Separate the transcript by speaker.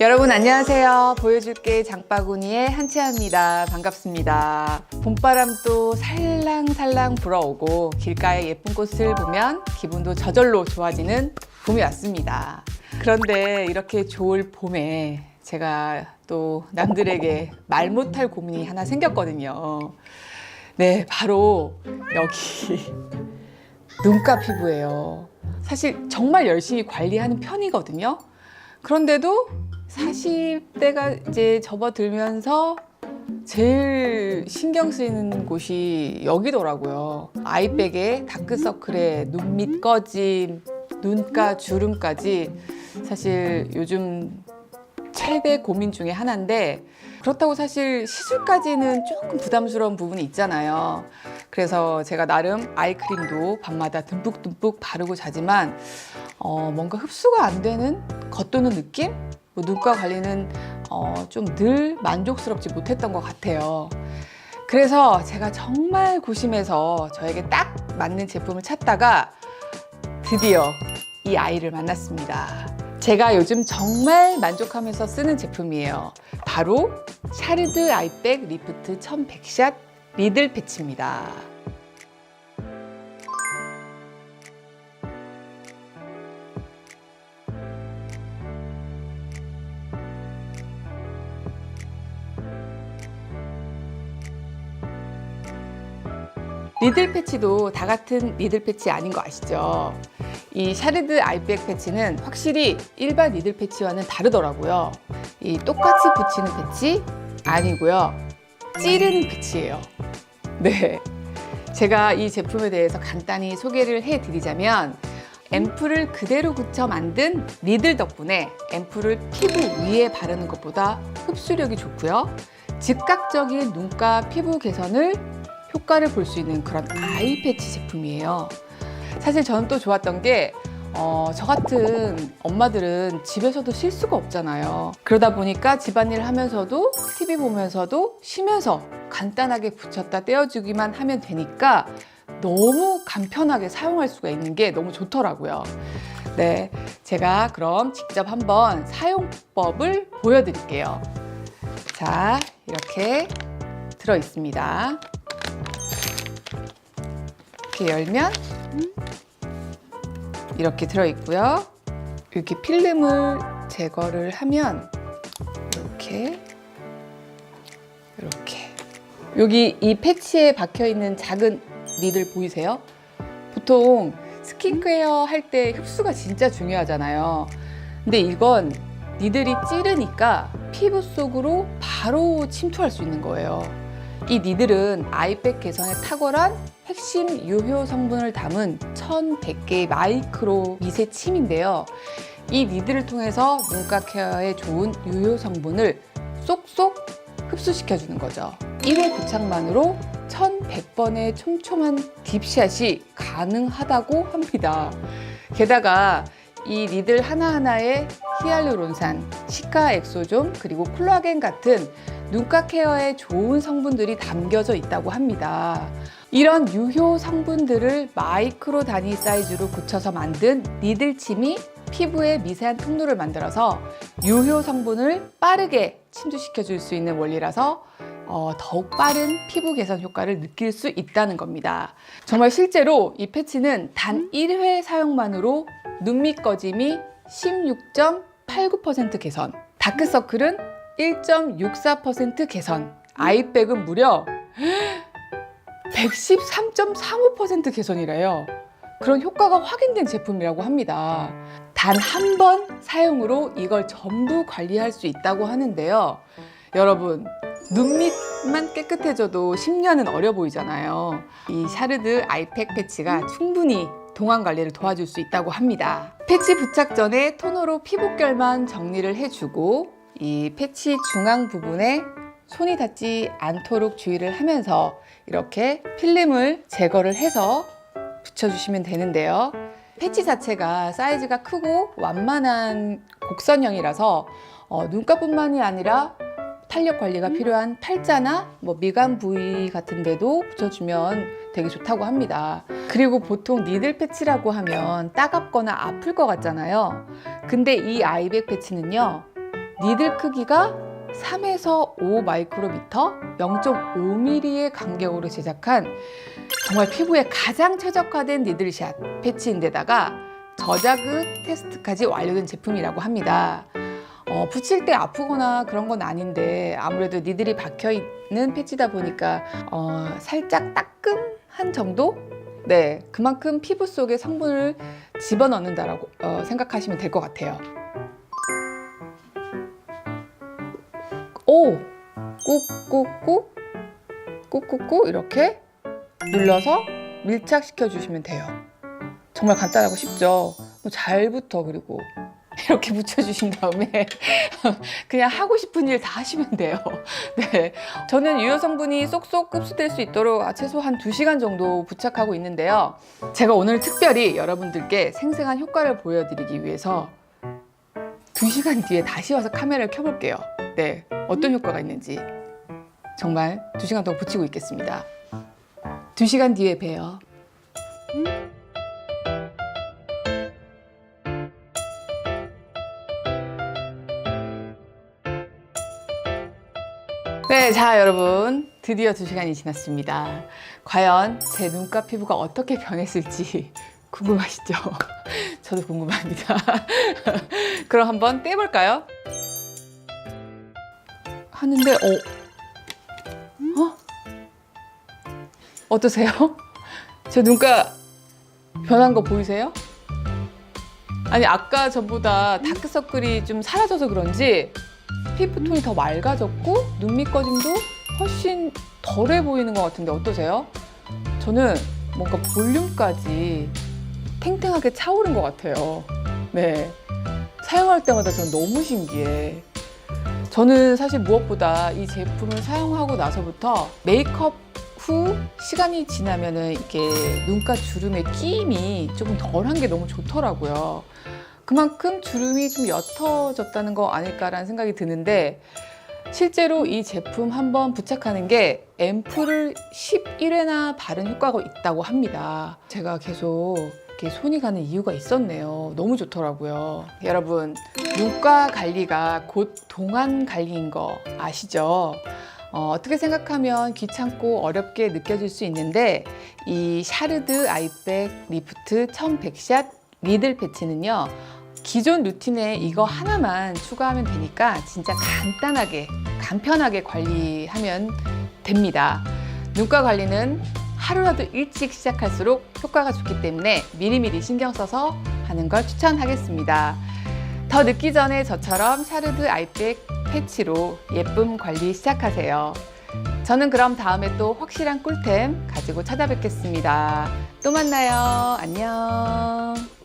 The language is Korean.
Speaker 1: 여러분 안녕하세요. 보여줄게 장바구니의 한채아입니다. 반갑습니다. 봄바람도 살랑살랑 불어오고 길가에 예쁜 꽃을 보면 기분도 저절로 좋아지는 봄이 왔습니다. 그런데 이렇게 좋을 봄에 제가 또 남들에게 말 못할 고민이 하나 생겼거든요. 네, 바로 여기 눈가 피부예요. 사실 정말 열심히 관리하는 편이거든요. 그런데도 40대가 이제 접어들면서 제일 신경 쓰이는 곳이 여기더라고요. 아이백에 다크서클에 눈밑 꺼짐, 눈가 주름까지 사실 요즘 최대 고민 중에 하나인데 그렇다고 사실 시술까지는 조금 부담스러운 부분이 있잖아요. 그래서 제가 나름 아이크림도 밤마다 듬뿍듬뿍 바르고 자지만 어, 뭔가 흡수가 안 되는 겉도는 느낌? 뭐 눈가 관리는 어, 좀 늘 만족스럽지 못했던 것 같아요. 그래서 제가 정말 고심해서 저에게 딱 맞는 제품을 찾다가 드디어 이 아이를 만났습니다. 제가 요즘 정말 만족하면서 쓰는 제품이에요. 바로 샤르드 아이백 리프트 1100샷 리들 패치입니다. 리들 패치도 다 같은 리들 패치 아닌 거 아시죠? 이 샤르드 아이백 패치는 확실히 일반 리들 패치와는 다르더라고요. 이 똑같이 붙이는 패치 아니고요. 찌르는 패치예요. 네. 제가 이 제품에 대해서 간단히 소개를 해 드리자면 앰플을 그대로 굳혀 만든 리들 덕분에 앰플을 피부 위에 바르는 것보다 흡수력이 좋고요. 즉각적인 눈가 피부 개선을 효과를 볼 수 있는 그런 아이 패치 제품이에요. 사실 저는 또 좋았던 게 어, 저 같은 엄마들은 집에서도 쉴 수가 없잖아요. 그러다 보니까 집안일 하면서도 TV 보면서도 쉬면서 간단하게 붙였다 떼어주기만 하면 되니까 너무 간편하게 사용할 수가 있는 게 너무 좋더라고요. 네, 제가 그럼 직접 한번 사용법을 보여드릴게요. 자, 이렇게 들어 있습니다. 이렇게 열면 이렇게 들어 있고요. 이렇게 필름을 제거를 하면 이렇게 이렇게 여기 이 패치에 박혀 있는 작은 니들 보이세요? 보통 스킨케어 할 때 흡수가 진짜 중요하잖아요. 근데 이건 니들이 찌르니까 피부 속으로 바로 침투할 수 있는 거예요. 이 니들은 아이백 개선에 탁월한 핵심 유효 성분을 담은 1100개의 마이크로 미세 침인데요. 이 니들을 통해서 눈가 케어에 좋은 유효 성분을 쏙쏙 흡수시켜주는 거죠. 1회 부착만으로 1100번의 촘촘한 딥샷이 가능하다고 합니다. 게다가 이 니들 하나하나에 히알루론산, 시카 엑소존, 그리고 콜라겐 같은 눈가 케어에 좋은 성분들이 담겨져 있다고 합니다. 이런 유효 성분들을 마이크로 단위 사이즈로 굳혀서 만든 니들침이 피부에 미세한 통로를 만들어서 유효 성분을 빠르게 침투시켜 줄 수 있는 원리라서 어, 더욱 빠른 피부 개선 효과를 느낄 수 있다는 겁니다. 정말 실제로 이 패치는 단 1회 사용만으로 눈밑 꺼짐이 16.89% 개선, 다크서클은 1.64% 개선, 아이백은 무려 113.35% 개선이래요. 그런 효과가 확인된 제품이라고 합니다. 단 한 번 사용으로 이걸 전부 관리할 수 있다고 하는데요. 여러분, 눈밑만 깨끗해져도 10년은 어려 보이잖아요. 이 샤르드 아이팩 패치가 충분히 동안 관리를 도와줄 수 있다고 합니다. 패치 부착 전에 토너로 피부결만 정리를 해주고 이 패치 중앙 부분에 손이 닿지 않도록 주의를 하면서 이렇게 필름을 제거를 해서 붙여주시면 되는데요. 패치 자체가 사이즈가 크고 완만한 곡선형이라서 어, 눈가뿐만이 아니라 탄력 관리가 필요한 팔자나 뭐 미간 부위 같은 데도 붙여주면 되게 좋다고 합니다. 그리고 보통 니들 패치라고 하면 따갑거나 아플 것 같잖아요. 근데 이 아이백 패치는요, 니들 크기가 3에서 5 마이크로미터, 0.5mm의 간격으로 제작한 정말 피부에 가장 최적화된 니들샷 패치인데다가 저자극 테스트까지 완료된 제품이라고 합니다. 어, 붙일 때 아프거나 그런 건 아닌데 아무래도 니들이 박혀 있는 패치다 보니까 어, 살짝 따끔한 정도? 네, 그만큼 피부 속에 성분을 집어넣는다라고 어, 생각하시면 될 것 같아요. 오, 꾹꾹꾹, 꾹꾹꾹 이렇게 눌러서 밀착시켜 주시면 돼요. 정말 간단하고 쉽죠. 뭐잘 붙어 그리고 이렇게 붙여주신 다음에 그냥 하고 싶은 일 다 하시면 돼요. 네. 저는 유효 성분이 쏙쏙 흡수될 수 있도록 아, 최소 한 2시간 정도 부착하고 있는데요. 제가 오늘 특별히 여러분들께 생생한 효과를 보여드리기 위해서 2시간 뒤에 다시 와서 카메라를 켜볼게요. 네. 어떤 효과가 있는지. 정말 2시간 동안 붙이고 있겠습니다. 2시간 뒤에 봬요. 네, 자, 여러분. 드디어 두 시간이 지났습니다. 과연 제 눈가 피부가 어떻게 변했을지 궁금하시죠? 저도 궁금합니다. 그럼 한번 떼볼까요? 하는데, 어? 어? 어떠세요? 제 눈가 변한 거 보이세요? 아니, 아까 전보다 다크서클이 좀 사라져서 그런지 피부톤이 더 맑아졌고 눈 밑꺼짐도 훨씬 덜해 보이는 것 같은데 어떠세요? 저는 뭔가 볼륨까지 탱탱하게 차오른 것 같아요. 네. 사용할 때마다 저는 너무 신기해. 저는 사실 무엇보다 이 제품을 사용하고 나서부터 메이크업 후 시간이 지나면은 이렇게 눈가 주름의 끼임이 조금 덜한 게 너무 좋더라고요. 그만큼 주름이 좀 옅어졌다는 거 아닐까라는 생각이 드는데 실제로 이 제품 한번 부착하는 게 앰플을 11회나 바른 효과가 있다고 합니다. 제가 계속 이렇게 손이 가는 이유가 있었네요. 너무 좋더라고요. 여러분, 눈가 관리가 곧 동안 관리인 거 아시죠? 어, 어떻게 생각하면 귀찮고 어렵게 느껴질 수 있는데 이 샤르드 아이백 리프트 1100샷 리들 패치는요. 기존 루틴에 이거 하나만 추가하면 되니까 진짜 간단하게 간편하게 관리하면 됩니다. 눈가 관리는 하루라도 일찍 시작할수록 효과가 좋기 때문에 미리미리 신경 써서 하는 걸 추천하겠습니다. 더 늦기 전에 저처럼 샤르드 아이백 패치로 예쁨 관리 시작하세요. 저는 그럼 다음에 또 확실한 꿀템 가지고 찾아뵙겠습니다. 또 만나요. 안녕.